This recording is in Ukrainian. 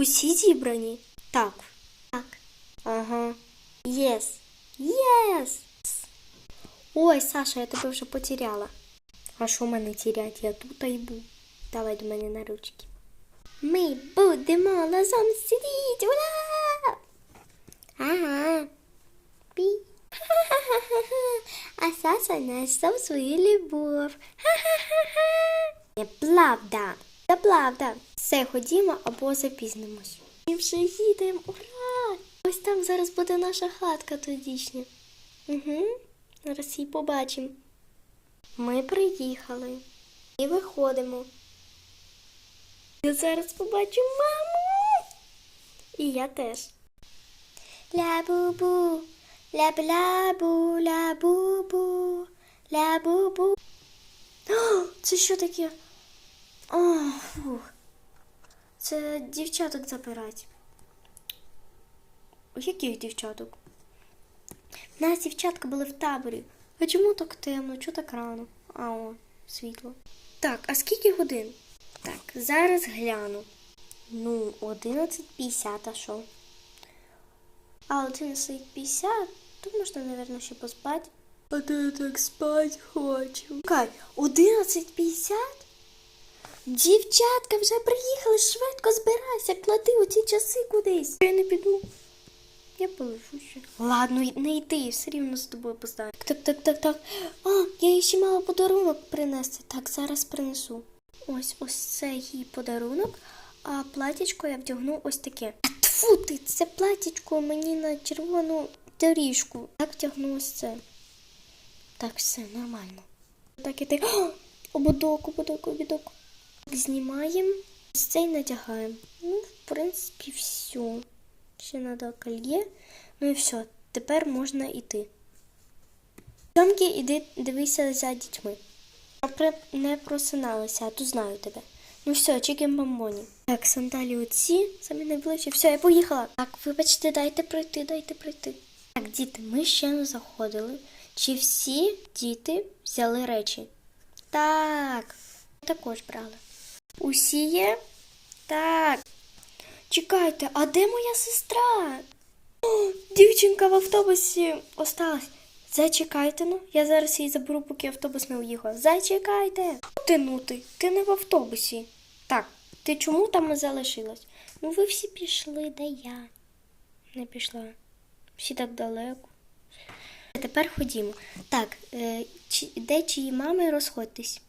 Усі зібрані? Так. Так. Ага. Єс. Єс. Ой, Саша, я тебе вже потеряла. А що мене тірять? Я тут і був. Давай до мене на ручки. Ми будемо разом сидіти. Ура! Ага. Пі. А Саша знайшов свою любов. Ха-ха-ха-ха. Неправда. Це правда. Все, ходімо або запізнимось. Ми вже їдемо. Ура! Ось там зараз буде наша хатка тодішня. Угу. Зараз її побачимо. Ми приїхали і виходимо. Я зараз побачу маму. І я теж. Ля-бу-бу, ля-бу-бу, ля-бу-бу. О, Це що таке? О, фух. Це дівчаток забирать. У яких дівчаток? У нас дівчатка були в таборі. А чому так темно? Чому так рано? А о, світло. Так, а скільки годин? Так, зараз гляну. Ну, 11.50, а що? А 11.50, то можна, мабуть, ще поспати. А то я так спать хочу. Чекай, 11.50? Дівчатка вже приїхали, швидко збирайся, клади оці часи кудись. Я не піду. Я полежу ще. Ладно, не йди, все рівно з тобою поставлю. Так, так, так, так. А, я їй ще мала подарунок принести. Так, зараз принесу. Ось ось це їй подарунок, а платічко я вдягну ось таке. А тфу ти, це платічко мені на червону доріжку. Так вдягну ось це. Так, все, нормально. Так і. О, ободок, ободок, ободок. Знімаємо, ось цей надягаємо. Ну, в принципі, все. Ще треба кольє. Ну і все, тепер можна йти. Тьомки, іди дивися за дітьми. Не просиналися, а то знаю тебе. Ну все, чекаємо мамоні. Так, сандалі оці, самі найближчі. Все, я поїхала. Так, вибачте, дайте пройти, дайте пройти. Так, діти, ми ще не заходили. Чи всі діти взяли речі? Так, також брали. Усі є? Так. Чекайте, а де моя сестра? О, дівчинка в автобусі осталась. Зачекайте ну, я зараз її заберу, поки автобус не уїхав. Зачекайте. Ти ну ти, ти не в автобусі. Так, ти чому там не залишилась? Ну ви всі пішли, де я не пішла. Всі так далеко. Тепер ходімо. Так, е, де чиї мами розходьтесь?